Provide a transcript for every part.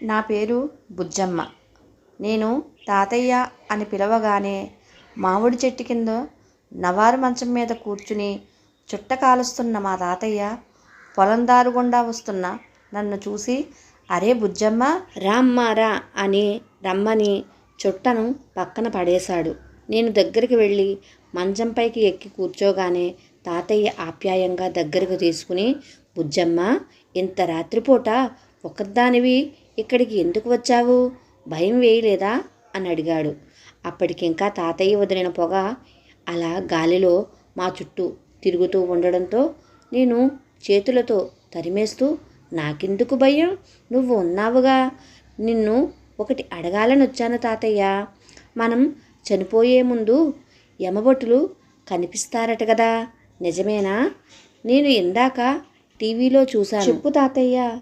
నా పేరు బుజ్జమ్మ. నేను తాతయ్య అని పిలవగానే మామిడి చెట్టు కింద నవారు మంచం మీద కూర్చుని చుట్ట కాలుస్తున్న మా తాతయ్య పొలం దారుగుండా వస్తున్న నన్ను చూసి అరే బుజ్జమ్మ రామ్మారా అని రమ్మని చుట్టను పక్కన పడేశాడు. నేను దగ్గరికి వెళ్ళి మంచంపైకి ఎక్కి కూర్చోగానే తాతయ్య ఆప్యాయంగా దగ్గరకు తీసుకుని బుజ్జమ్మ ఇంత రాత్రిపూట ఒకదానివి ఇక్కడికి ఎందుకు వచ్చావు? భయం వేయలేదా? అని అడిగాడు. అప్పటికింకా తాతయ్య వదిలిన పొగ అలా గాలిలో మా చుట్టూ తిరుగుతూ ఉండడంతో నేను చేతులతో తరిమేస్తూ నాకెందుకు భయం? నువ్వు ఉన్నావుగా. నిన్ను ఒకటి అడగాలని వచ్చాను తాతయ్య. మనం చనిపోయే ముందు యమభటులు కనిపిస్తారట కదా. నిజమేనా? నేను ఇందాక టీవీలో చూశాను. చెప్పు తాతయ్య.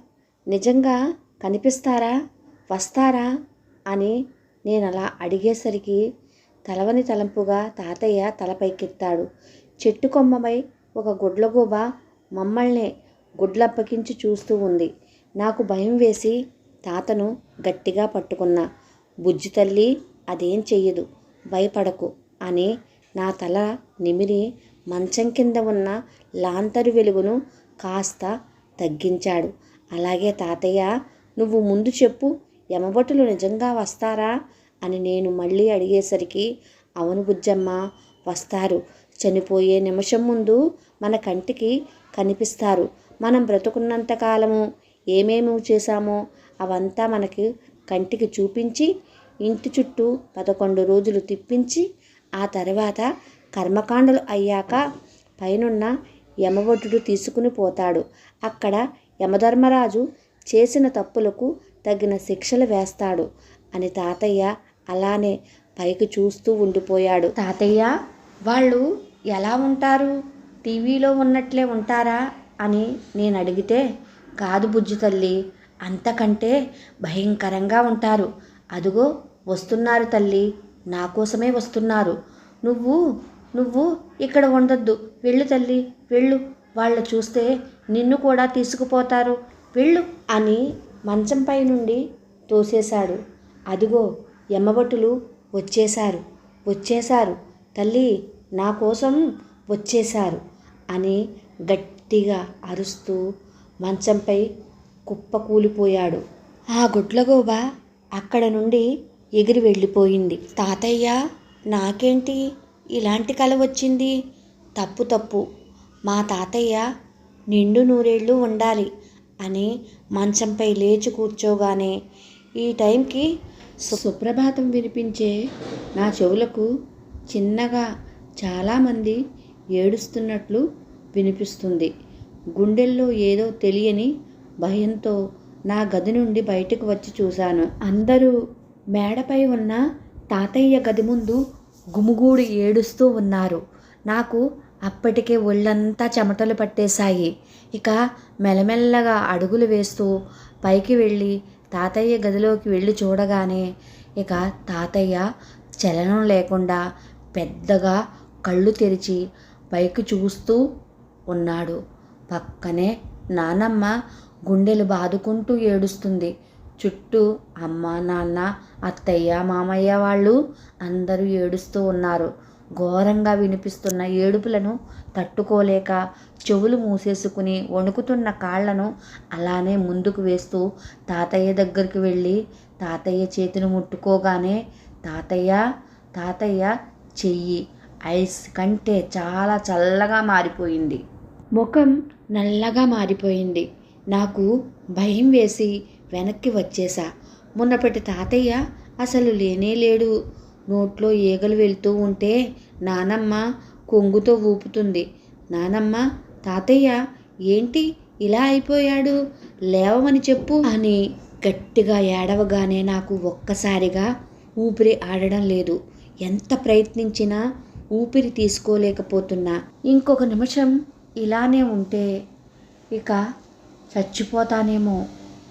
నిజంగా కనిపిస్తారా? వస్తారా? అని నేను అలా అడిగేసరికి తలవని తలంపుగా తాతయ్య తలపైకెత్తాడు చెట్టు కొమ్మపై ఒక గుడ్లగూబ మమ్మల్ని గుడ్లప్పకించి చూస్తూ ఉంది. నాకు భయం వేసి తాతను గట్టిగా పట్టుకున్నా. బుజ్జి తల్లి అదేం చెయ్యదు భయపడకు అని నా తల నిమిరి మంచం కింద ఉన్న లాంతరు వెలుగును కాస్త తగ్గించాడు. అలాగే తాతయ్య నువ్వు ముందు చెప్పు యమభటులు నిజంగా వస్తారా? అని నేను మళ్ళీ అడిగేసరికి అవును బుజ్జమ్మ వస్తారు. చనిపోయే నిమిషం ముందు మన కంటికి కనిపిస్తారు. మనం బ్రతుకున్నంత కాలము ఏమేమి చేశామో అవంతా మనకి కంటికి చూపించి ఇంటి చుట్టూ పదకొండు రోజులు తిప్పించి ఆ తర్వాత కర్మకాండలు అయ్యాక పైనున్న యమభటుడు తీసుకుని పోతాడు. అక్కడ యమధర్మరాజు చేసిన తప్పులకు తగిన శిక్షలు వేస్తాడు. అని తాతయ్య అలానే పైకి చూస్తూ ఉండిపోయాడు. తాతయ్య వాళ్ళు ఎలా ఉంటారు? టీవీలో ఉన్నట్లే ఉంటారా? అని నేను అడిగితే కాదు బుజ్జు తల్లి అంతకంటే భయంకరంగా ఉంటారు. అదుగో వస్తున్నారు తల్లి నా కోసమే వస్తున్నారు. నువ్వు నువ్వు ఇక్కడ ఉండొద్దు. వెళ్ళు తల్లి వెళ్ళు. వాళ్ళు చూస్తే నిన్ను కూడా తీసుకుపోతారు. వెళ్ళు అని మంచంపై నుండి తోసేశాడు. అదిగో ఎమ్మబట్టులు వచ్చేశారు. వచ్చేశారు. తల్లి నా కోసం వచ్చేశారు అని గట్టిగా అరుస్తూ మంచంపై కుప్పకూలిపోయాడు ఆ గుడ్లగోబ అక్కడ నుండి ఎగిరి వెళ్ళిపోయింది. తాతయ్య నాకేంటి ఇలాంటి కల వచ్చింది? తప్పు తప్పు. మా తాతయ్య నిండు నూరేళ్ళు ఉండాలి. అని మంచంపై లేచి కూర్చోగానే ఈ టైంకి సుప్రభాతం వినిపించే నా చెవులకు చిన్నగా చాలామంది ఏడుస్తున్నట్లు వినిపిస్తుంది. గుండెల్లో ఏదో తెలియని భయంతో నా గది నుండి బయటకు వచ్చి చూశాను. అందరూ మేడపై ఉన్న తాతయ్య గది ముందు గుమిగూడి ఏడుస్తూ ఉన్నారు. నాకు అప్పటికే ఒళ్ళంతా చెమటలు పట్టేశాయి. ఇక మెల్లమెల్లగా అడుగులు వేస్తూ పైకి వెళ్ళి తాతయ్య గదిలోకి వెళ్ళి చూడగానే ఇక తాతయ్య చలనం లేకుండా పెద్దగా కళ్ళు తెరిచి పైకి చూస్తూ ఉన్నాడు. పక్కనే నానమ్మ గుండెలు బాదుకుంటూ ఏడుస్తుంది. చుట్టూ అమ్మ నాన్న అత్తయ్య మామయ్య వాళ్ళు అందరూ ఏడుస్తూ ఉన్నారు. ఘోరంగా వినిపిస్తున్న ఏడుపులను తట్టుకోలేక చెవులు మూసేసుకుని వణుకుతున్న కాళ్ళను అలానే ముందుకు వేస్తూ తాతయ్య దగ్గరికి వెళ్ళి తాతయ్య చేతిని ముట్టుకోగానే తాతయ్య తాతయ్య చెయ్యి. ఐస్ కంటే చాలా చల్లగా మారిపోయింది. ముఖం నల్లగా మారిపోయింది. నాకు భయం వేసి వెనక్కి వచ్చేసా. మున్నపటి తాతయ్య అసలు లేనే లేడు. నోట్లో ఈగలు వెళ్తూ ఉంటే నానమ్మ కొంగుతో ఊపుతుంది. నానమ్మ తాతయ్య ఏంటి ఇలా అయిపోయాడు? లేవమని చెప్పు అని గట్టిగా ఏడవగానే నాకు ఒక్కసారిగా ఊపిరి ఆడడం లేదు. ఎంత ప్రయత్నించినా ఊపిరి తీసుకోలేకపోతున్నా. ఇంకొక నిమిషం ఇలానే ఉంటే ఇక చచ్చిపోతానేమో.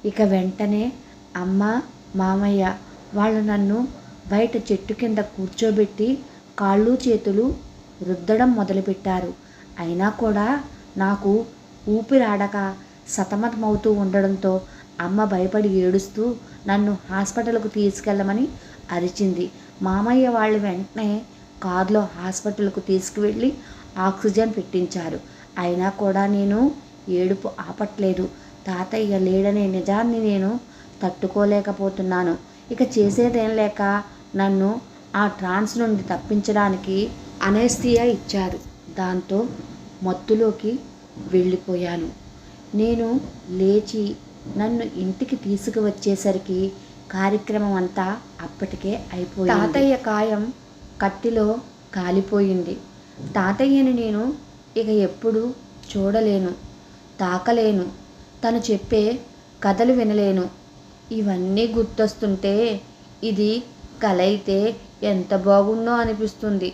ఇక వెంటనే అమ్మ మామయ్య వాళ్ళు నన్ను బయట చెట్టు కింద కూర్చోబెట్టి కాళ్ళు చేతులు రుద్దడం మొదలుపెట్టారు. అయినా కూడా నాకు ఊపిరాడక సతమతమవుతూ ఉండడంతో అమ్మ భయపడి ఏడుస్తూ నన్ను హాస్పిటల్కు తీసుకెళ్ళమని అరిచింది. మామయ్య వాళ్ళు వెంటనే కారులో హాస్పిటల్కు తీసుకువెళ్ళి ఆక్సిజన్ పెట్టించారు. అయినా కూడా నేను ఏడుపు ఆపట్లేదు. తాతయ్య లేడనే నిజాన్ని నేను తట్టుకోలేకపోతున్నాను. ఇక చేసేదేం లేక నన్ను ఆ ట్రాన్స్ నుండి తప్పించడానికి అనేస్థియా ఇచ్చారు. దాంతో మత్తులోకి వెళ్ళిపోయాను. నేను లేచి నన్ను ఇంటికి తీసుకువచ్చేసరికి కార్యక్రమం అంతా అప్పటికే అయిపోయింది. తాతయ్య కాయం కట్టిలో కాలిపోయింది. తాతయ్యని నేను ఇక ఎప్పుడు చూడలేను తాకలేను. తను చెప్పే కథలు వినలేను. ఇవన్నీ గుర్తొస్తుంటే ఇది కల అయితే ఎంత బాగుందో అనిపిస్తుంది.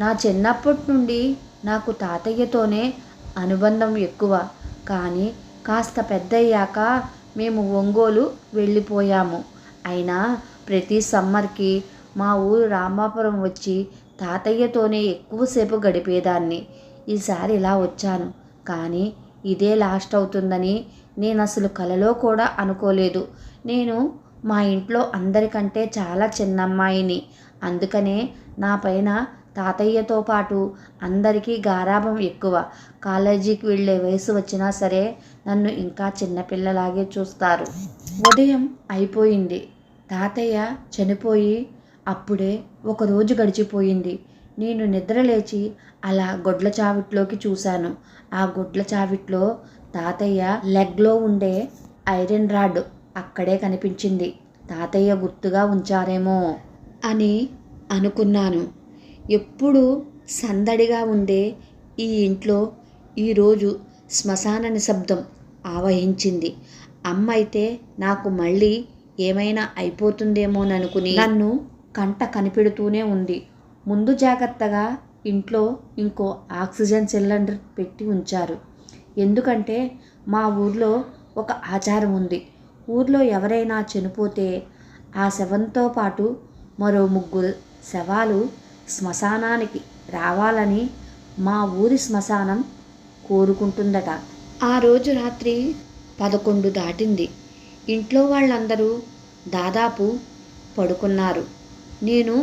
నా చిన్నప్పటి నుండి నాకు తాతయ్యతోనే అనుబంధం ఎక్కువ. కానీ కాస్త పెద్దయ్యాక మేము ఒంగోలు వెళ్ళిపోయాము. అయినా ప్రతి సమ్మర్కి మా ఊరు రామాపురం వచ్చి తాతయ్యతోనే ఎక్కువసేపు గడిపేదాన్ని. ఈసారి ఇలా వచ్చాను. కానీ ఇదే లాస్ట్ అవుతుందని నేను అసలు కలలో కూడా అనుకోలేదు. నేను మా ఇంట్లో అందరికంటే చాలా చిన్నమ్మాయిని. అందుకనే నా పైన తాతయ్యతో పాటు అందరికీ గారాభం ఎక్కువ. కాలేజీకి వెళ్ళే వయసు వచ్చినా సరే నన్ను ఇంకా చిన్నపిల్లలాగే చూస్తారు. ఉదయం అయిపోయింది. తాతయ్య చనిపోయి అప్పుడే ఒక రోజు గడిచిపోయింది. నేను నిద్రలేచి అలా గొడ్ల చావిట్లోకి చూశాను. ఆ గొడ్ల చావిట్లో తాతయ్య లెగ్లో ఉండే ఐరన్ రాడ్ అక్కడే కనిపించింది. తాతయ్య గుర్తుగా ఉంచారేమో. అని అనుకున్నాను. ఎప్పుడు సందడిగా ఉండే ఈ ఇంట్లో ఈరోజు శ్మశాన నిశ్శబ్దం ఆవహించింది. అమ్మ అయితే నాకు మళ్ళీ ఏమైనా అయిపోతుందేమోననుకుని నన్ను కంట కనిపెడుతూనే ఉంది. ముందు జాగ్రత్తగా ఇంట్లో ఇంకో ఆక్సిజన్ సిలిండర్ పెట్టి ఉంచారు. ఎందుకంటే మా ఊర్లో ఒక ఆచారం ఉంది. ఊర్లో ఎవరైనా చనిపోతే ఆ శవంతో పాటు మరో ముగ్గురు శవాలు శ్మశానానికి రావాలని మా ఊరి శ్మశానం కోరుకుంటుందట. ఆ రోజు రాత్రి పదకొండు దాటింది. ఇంట్లో వాళ్ళందరూ దాదాపు పడుకున్నారు. నేను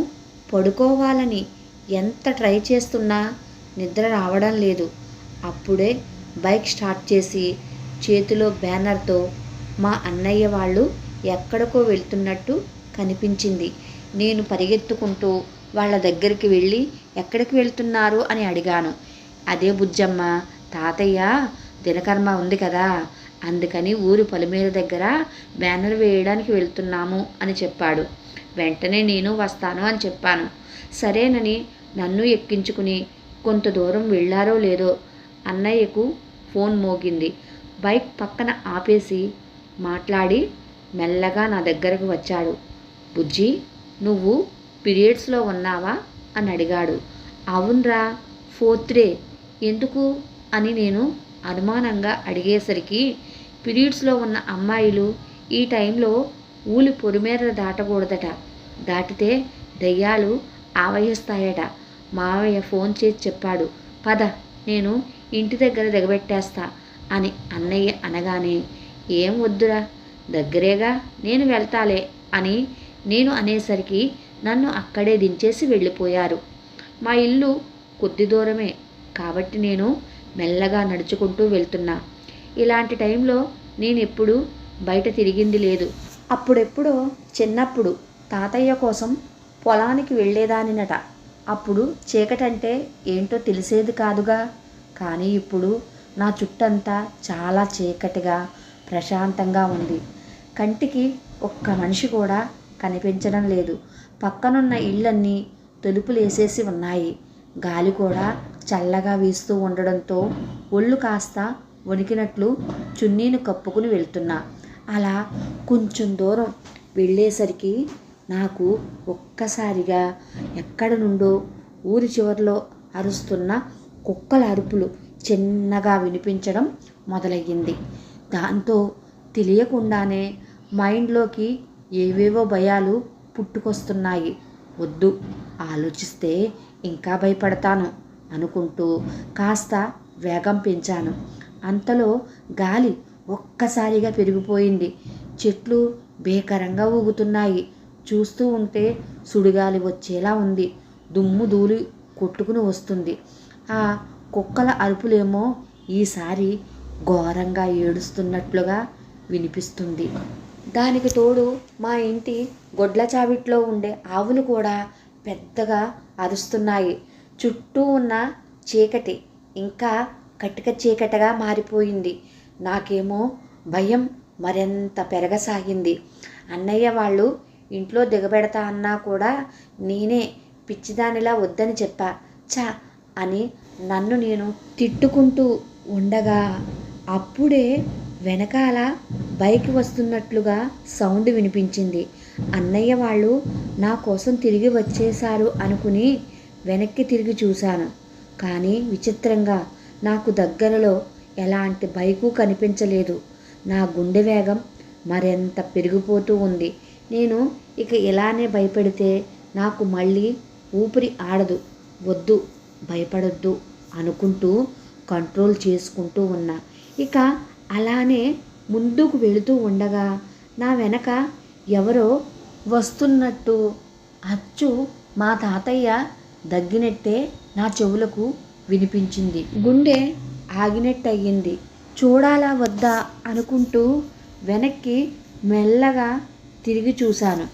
పడుకోవాలని ఎంత ట్రై చేస్తున్నా నిద్ర రావడం లేదు. అప్పుడే బైక్ స్టార్ట్ చేసి చేతిలో బ్యానర్తో మా అన్నయ్య వాళ్ళు ఎక్కడికో వెళ్తున్నట్టు కనిపించింది. నేను పరిగెత్తుకుంటూ వాళ్ళ దగ్గరికి వెళ్ళి ఎక్కడికి వెళ్తున్నారు? అని అడిగాను. అదే బుజ్జమ్మ తాతయ్య దినకర్మ ఉంది కదా అందుకని ఊరి పొలిమేర దగ్గర బ్యానర్ వేయడానికి వెళ్తున్నాము అని చెప్పాడు. వెంటనే నేను వస్తాను అని చెప్పాను. సరేనని నన్ను ఎక్కించుకుని కొంత దూరం వెళ్ళారో లేదో? అన్నయ్యకు ఫోన్ మోగింది. బైక్ పక్కన ఆపేసి మాట్లాడి మెల్లగా నా దగ్గరకు వచ్చాడు. బుజ్జి నువ్వు పీరియడ్స్లో ఉన్నావా? అని అడిగాడు. అవునరా ఫోర్త్ డే. ఎందుకు? అని నేను అనుమానంగా అడిగేసరికి పీరియడ్స్లో ఉన్న అమ్మాయిలు ఈ టైంలో ఊలి పొరిమేర దాటకూడదట. దాటితే దయ్యాలు ఆవహిస్తాయట. మావయ్య ఫోన్ చేసి చెప్పాడు. పద నేను ఇంటి దగ్గర దిగబెట్టేస్తా అని అన్నయ్య అనగానే ఏం వద్దురా? దగ్గరేగా నేను వెళ్తాలే అని నేను అనేసరికి నన్ను అక్కడే దించేసి వెళ్ళిపోయారు. మా ఇల్లు కొద్ది దూరమే కాబట్టి నేను మెల్లగా నడుచుకుంటూ వెళ్తున్నా. ఇలాంటి టైంలో నేను ఎప్పుడు బయట తిరిగింది లేదు. అప్పుడెప్పుడో చిన్నప్పుడు తాతయ్య కోసం పొలానికి వెళ్ళేదానినట. అప్పుడు చీకటంటే ఏంటో తెలిసేది కాదుగా. కానీ ఇప్పుడు నా చుట్టంతా చాలా చీకటిగా ప్రశాంతంగా ఉంది. కంటికి ఒక్క మనిషి కూడా కనిపించడం లేదు. పక్కనున్న ఇళ్ళన్నీ తలుపులేసేసి ఉన్నాయి. గాలి కూడా చల్లగా వీస్తూ ఉండడంతో ఒళ్ళు కాస్త వణికినట్లు చున్నీని కప్పుకుని వెళ్తున్నా. అలా కొంచెం దూరం వెళ్ళేసరికి నాకు ఒక్కసారిగా ఎక్కడ నుండో ఊరి చివరిలో అరుస్తున్న కుక్కల అరుపులు చిన్నగా వినిపించడం మొదలయ్యింది. దాంతో తెలియకుండానే మైండ్లోకి ఏవేవో భయాలు పుట్టుకొస్తున్నాయి. వద్దు ఆలోచిస్తే ఇంకా భయపడతాను అనుకుంటూ కాస్త వేగం పెంచాను. అంతలో గాలి ఒక్కసారిగా పెరిగిపోయింది. చెట్లు భీకరంగా ఊగుతున్నాయి. చూస్తూ ఉంటే సుడిగాలి వచ్చేలా ఉంది. దుమ్ము ధూళి కొట్టుకుని వస్తుంది. ఆ కుక్కల అరుపులేమో ఈసారి ఘోరంగా ఏడుస్తున్నట్లుగా వినిపిస్తుంది. దానికి తోడు మా ఇంటి గొడ్ల చావిట్లో ఉండే ఆవులు కూడా పెద్దగా అరుస్తున్నాయి. చుట్టూ ఉన్న చీకటి ఇంకా కటిక చీకటిగా మారిపోయింది. నాకేమో భయం మరింత పెరగసాగింది. అన్నయ్య వాళ్ళు ఇంట్లో దిగబెడతా అన్నా కూడా నేనే పిచ్చిదానిలా వద్దని చెప్పా. చా అని నన్ను నేను తిట్టుకుంటూ ఉండగా అప్పుడే వెనకాల బైక్ వస్తున్నట్లుగా సౌండ్ వినిపించింది. అన్నయ్య వాళ్ళు నా కోసం తిరిగి వచ్చేశారు అనుకుని వెనక్కి తిరిగి చూశాను. కానీ విచిత్రంగా నాకు దగ్గరలో ఎలాంటి బైకు కనిపించలేదు. నా గుండె వేగం మరింత పెరిగిపోతూ ఉంది. నేను ఇక ఇలానే భయపెడితే నాకు మళ్ళీ ఊపిరి ఆడదు వద్దు భయపడొద్దు అనుకుంటూ కంట్రోల్ చేసుకుంటూ ఉన్నా. ఇక అలానే ముందుకు వెళుతూ ఉండగా నా వెనక ఎవరో వస్తున్నట్టు అచ్చు మా తాతయ్య దగ్గినట్టే నా చెవులకు వినిపించింది. గుండె ఆగినట్టు అయ్యింది చూడాలా వద్దా అనుకుంటూ వెనక్కి మెల్లగా తిరిగి చూశాను.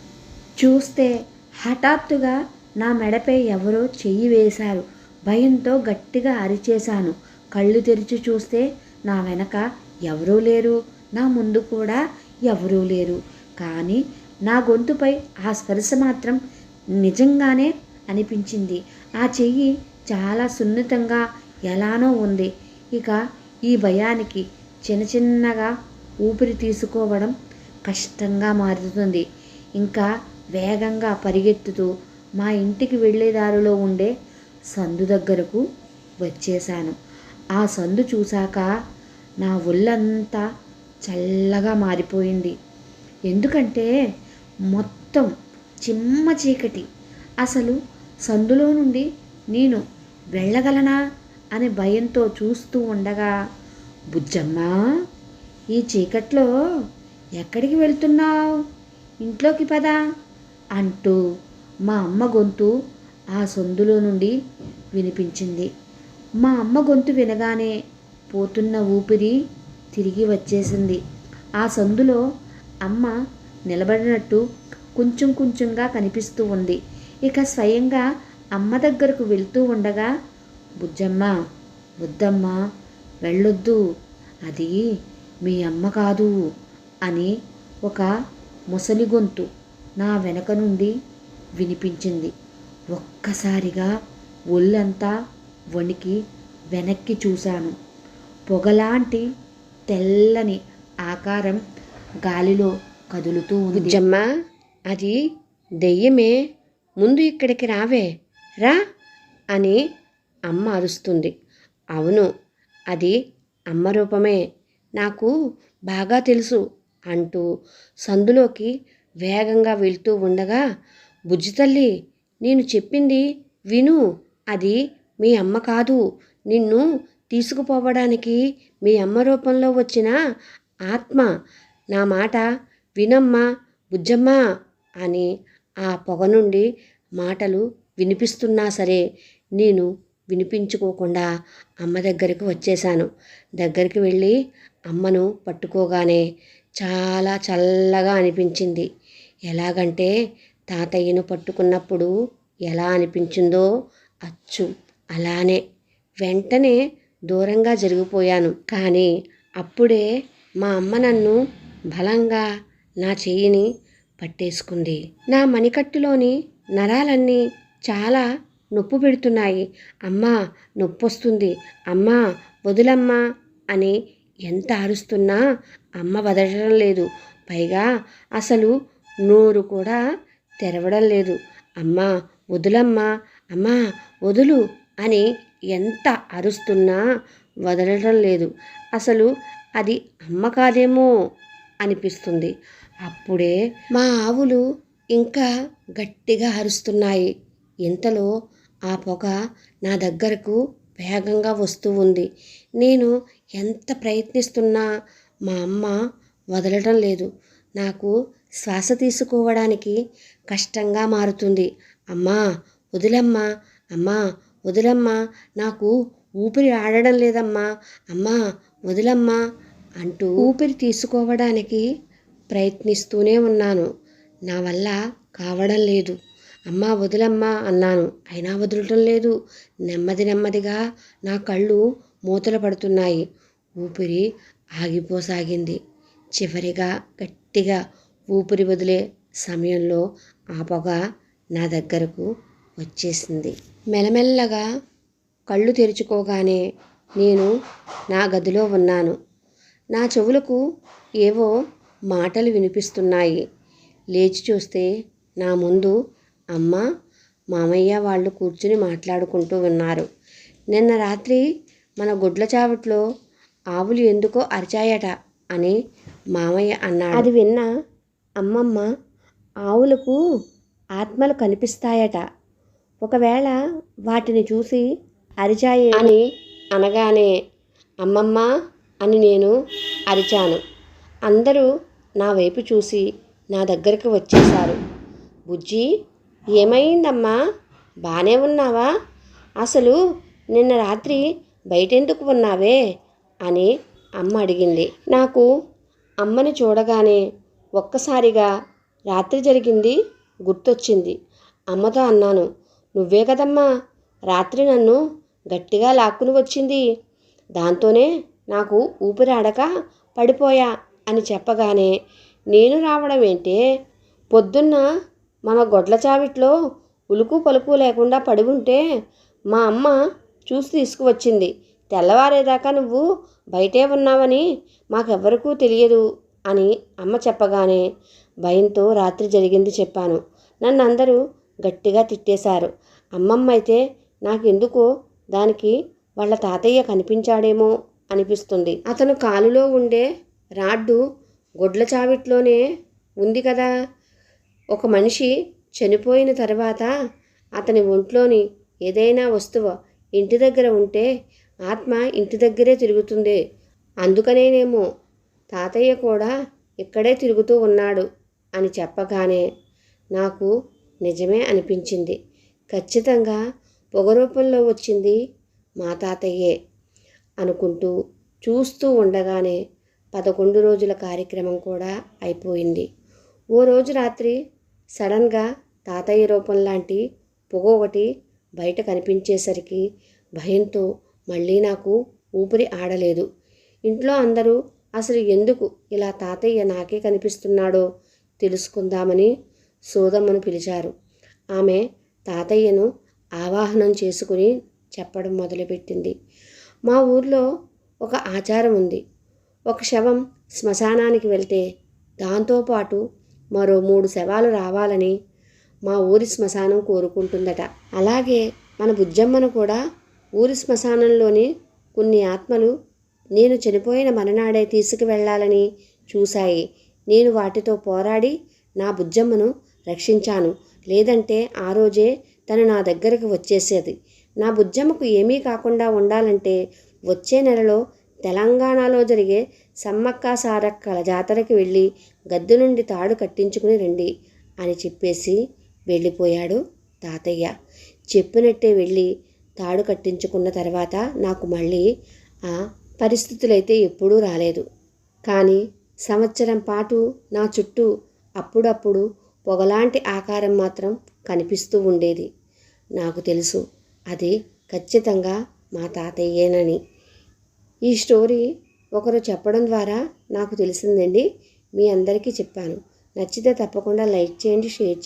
చూస్తే హఠాత్తుగా నా మెడపై ఎవరో చెయ్యి వేశారు. భయంతో గట్టిగా అరిచేశాను. కళ్ళు తెరిచి చూస్తే నా వెనక ఎవరూ లేరు. నా ముందు కూడా ఎవరూ లేరు. కానీ నా గొంతుపై ఆ స్పర్శ మాత్రం నిజంగానే అనిపించింది. ఆ చెయ్యి చాలా సున్నితంగా ఎలానో ఉంది. ఇక ఈ భయానికి చిన్న చిన్నగా ఊపిరి తీసుకోవడం కష్టంగా మారుతుంది. ఇంకా వేగంగా పరిగెత్తుతూ మా ఇంటికి వెళ్ళే దారిలో ఉండే సందు దగ్గరకు వచ్చేశాను. ఆ సందు చూశాక నా ఒళ్ళంతా చల్లగా మారిపోయింది. ఎందుకంటే మొత్తం చిమ్మ చీకటి. అసలు సందులో నుండి నేను వెళ్ళగలనా అనే భయంతో చూస్తూ ఉండగా బుజ్జమ్మా ఈ చీకట్లో ఎక్కడికి వెళ్తున్నావు? ఇంట్లోకి పదా అంటూ మా అమ్మ గొంతు ఆ సందులో నుండి వినిపించింది. మా అమ్మ గొంతు వినగానే పోతున్న ఊపిరి తిరిగి వచ్చేసింది. ఆ సందులో అమ్మ నిలబడినట్టు కొంచెం కొంచెంగా కనిపిస్తూ ఉంది. ఇక స్వయంగా అమ్మ దగ్గరకు వెళ్తూ ఉండగా బుజ్జమ్మ వద్దమ్మ వెళ్ళొద్దు. అది మీ అమ్మ కాదు అని ఒక ముసలి గొంతు నా వెనక నుండి వినిపించింది. ఒక్కసారిగా ఒళ్ళంతా వణికి వెనక్కి చూశాను. పొగలాంటి తెల్లని ఆకారం గాలిలో కదులుతూ ఉంది. బుజ్జమ్మ అది దెయ్యమే. ముందు ఇక్కడికి రావే. రా అని అమ్మ అరుస్తుంది. అవును అది అమ్మ రూపమే. నాకు బాగా తెలుసు అంటూ సందులోకి వేగంగా వెళ్తూ ఉండగా బుజ్జి తల్లి నేను చెప్పింది విను అది మీ అమ్మ కాదు. నిన్ను తీసుకుపోవడానికి మీ అమ్మ రూపంలో వచ్చిన ఆత్మ నా మాట వినమ్మా బుజ్జమ్మా అని ఆ పొగ నుండి మాటలు వినిపిస్తున్నా సరే నేను వినిపించుకోకుండా అమ్మ దగ్గరికి వచ్చేసాను దగ్గరికి వెళ్ళి అమ్మను పట్టుకోగానే చాలా చల్లగా అనిపించింది. ఎలాగంటే తాతయ్యను పట్టుకున్నప్పుడు ఎలా అనిపించిందో అచ్చు. అలానే వెంటనే దూరంగా జరిగిపోయాను. కానీ అప్పుడే మా అమ్మ నన్ను బలంగా నా చెయ్యిని పట్టేసుకుంది. నా మణికట్టులోని నరాలన్నీ చాలా నొప్పు పెడుతున్నాయి. అమ్మా నొప్పొస్తుంది. అమ్మా వదులమ్మా అని ఎంత అరుస్తున్నా అమ్మ వదలడం లేదు. పైగా అసలు నోరు కూడా తెరవడం లేదు. అమ్మా వదులమ్మా. అమ్మా వదులు. అని ఎంత అరుస్తున్నా వదలడం లేదు. అసలు అది అమ్మ కాదేమో అనిపిస్తుంది. అప్పుడే మా ఆవులు ఇంకా గట్టిగా అరుస్తున్నాయి. ఇంతలో ఆ పొగ నా దగ్గరకు వేగంగా వస్తూ ఉంది. నేను ఎంత ప్రయత్నిస్తున్నా మా అమ్మ వదలడం లేదు. నాకు శ్వాస తీసుకోవడానికి కష్టంగా మారుతుంది. అమ్మా వదిలమ్మా అమ్మా వదిలమ్మా నాకు ఊపిరి ఆడడం లేదమ్మా. అమ్మా వదిలమ్మా అంటూ ఊపిరి తీసుకోవడానికి ప్రయత్నిస్తూనే ఉన్నాను. నా వల్ల కావడం లేదు. అమ్మా వదిలమ్మా అన్నాను. అయినా వదలటం లేదు. నెమ్మది నెమ్మదిగా నా కళ్ళు మూతలు పడుతున్నాయి. ఊపిరి ఆగిపోసాగింది. చివరిగా గట్టిగా ఊపిరి వదిలే సమయంలో ఆ పొగ నా దగ్గరకు వచ్చేసింది. మెల్లమెల్లగా కళ్ళు తెరుచుకోగానే నేను నా గదిలో ఉన్నాను. నా చెవులకు ఏవో మాటలు వినిపిస్తున్నాయి. లేచి చూస్తే నా ముందు అమ్మ మామయ్య వాళ్ళు కూర్చుని మాట్లాడుకుంటూ ఉన్నారు. నిన్న రాత్రి మన గుడ్ల చావట్లో ఆవులు ఎందుకో అరిచాయట అని మామయ్య అన్నాడు. అది విన్న అమ్మమ్మ ఆవులకు ఆత్మలు కనిపిస్తాయట ఒకవేళ వాటిని చూసి అరిచాయి? అని అనగానే అమ్మమ్మ అని నేను అరిచాను. అందరూ నా వైపు చూసి నా దగ్గరికి వచ్చేశారు. బుజ్జి ఏమైందమ్మా? బాగానే ఉన్నావా? అసలు నిన్న రాత్రి బయటెందుకు ఉన్నావే? అని అమ్మ అడిగింది. నాకు అమ్మని చూడగానే ఒక్కసారిగా రాత్రి జరిగింది గుర్తొచ్చింది. అమ్మతో అన్నాను నువ్వే కదమ్మా. రాత్రి నన్ను గట్టిగా లాక్కుని వచ్చింది. దాంతోనే నాకు ఊపిరాడక పడిపోయా అని చెప్పగానే నేను రావడం ఏంటే పొద్దున్న మన గొడ్ల చావిట్లో ఉలుకు పలుకు లేకుండా పడి ఉంటే మా అమ్మ చూసి తీసుకువచ్చింది. తెల్లవారేదాకా నువ్వు బయటే ఉన్నావని మాకెవ్వరికూ తెలియదు అని అమ్మ చెప్పగానే భయంతో రాత్రి జరిగింది చెప్పాను. నన్ను అందరూ గట్టిగా తిట్టేశారు. అమ్మమ్మ అయితే నాకెందుకో దానికి వాళ్ళ తాతయ్య కనిపించాడేమో అనిపిస్తుంది. అతను కాలులో ఉండే రాడ్డు గొడ్ల చావిట్లోనే ఉంది కదా. ఒక మనిషి చనిపోయిన తర్వాత అతని ఒంట్లోని ఏదైనా వస్తువు ఇంటి దగ్గర ఉంటే ఆత్మ ఇంటి దగ్గరే తిరుగుతుంది. అందుకనేనేమో తాతయ్య కూడా ఇక్కడే తిరుగుతూ ఉన్నాడు అని చెప్పగానే నాకు నిజమే అనిపించింది. ఖచ్చితంగా పొగ రూపంలో వచ్చింది మా తాతయ్యే అనుకుంటూ చూస్తూ ఉండగానే పదకొండు రోజుల కార్యక్రమం కూడా అయిపోయింది. ఓ రోజు రాత్రి సడన్గా తాతయ్య రూపం లాంటి పొగ ఒకటి బయట కనిపించేసరికి భయంతో మళ్ళీ నాకు ఊపిరి ఆడలేదు. ఇంట్లో అందరూ అసలు ఎందుకు ఇలా తాతయ్య నాకే కనిపిస్తున్నాడో తెలుసుకుందామని సోదమ్మను పిలిచారు. ఆమె తాతయ్యను ఆవాహనం చేసుకుని చెప్పడం మొదలుపెట్టింది. మా ఊర్లో ఒక ఆచారం ఉంది. ఒక శవం శ్మశానానికి వెళ్తే దాంతోపాటు మరో మూడు శవాలు రావాలని మా ఊరి శ్మశానం కోరుకుంటుందట. అలాగే మన బుజ్జమ్మను కూడా ఊరి శ్మశానంలోని కొన్ని ఆత్మలు నేను చనిపోయిన మరనాడే తీసుకువెళ్ళాలని చూశాయి. నేను వాటితో పోరాడి నా బుజ్జమ్మను రక్షించాను. లేదంటే ఆ రోజే తను నా దగ్గరకు వచ్చేసేది. నా బుజ్జమ్మకు ఏమీ కాకుండా ఉండాలంటే వచ్చే నెలలో తెలంగాణలో జరిగే సమ్మక్క సారక్కల జాతరకి వెళ్ళి గద్దె నుండి తాడు కట్టించుకుని రండి అని చెప్పేసి వెళ్ళిపోయాడు తాతయ్య. చెప్పినట్టే వెళ్ళి తాడు కట్టించుకున్న తర్వాత నాకు మళ్ళీ ఆ పరిస్థితులైతే ఎప్పుడూ రాలేదు. కానీ సంవత్సరం పాటు నా చుట్టూ అప్పుడప్పుడు పొగలాంటి ఆకారం మాత్రం కనిపిస్తూ ఉండేది. నాకు తెలుసు అది ఖచ్చితంగా మా తాతయ్యేనని. ఈ స్టోరీ ఒకరు చెప్పడం ద్వారా నాకు తెలిసిందండి. మీ అందరికీ చెప్పాను. నచ్చితే తప్పకుండా లైక్ చేయండి షేర్ చేయండి.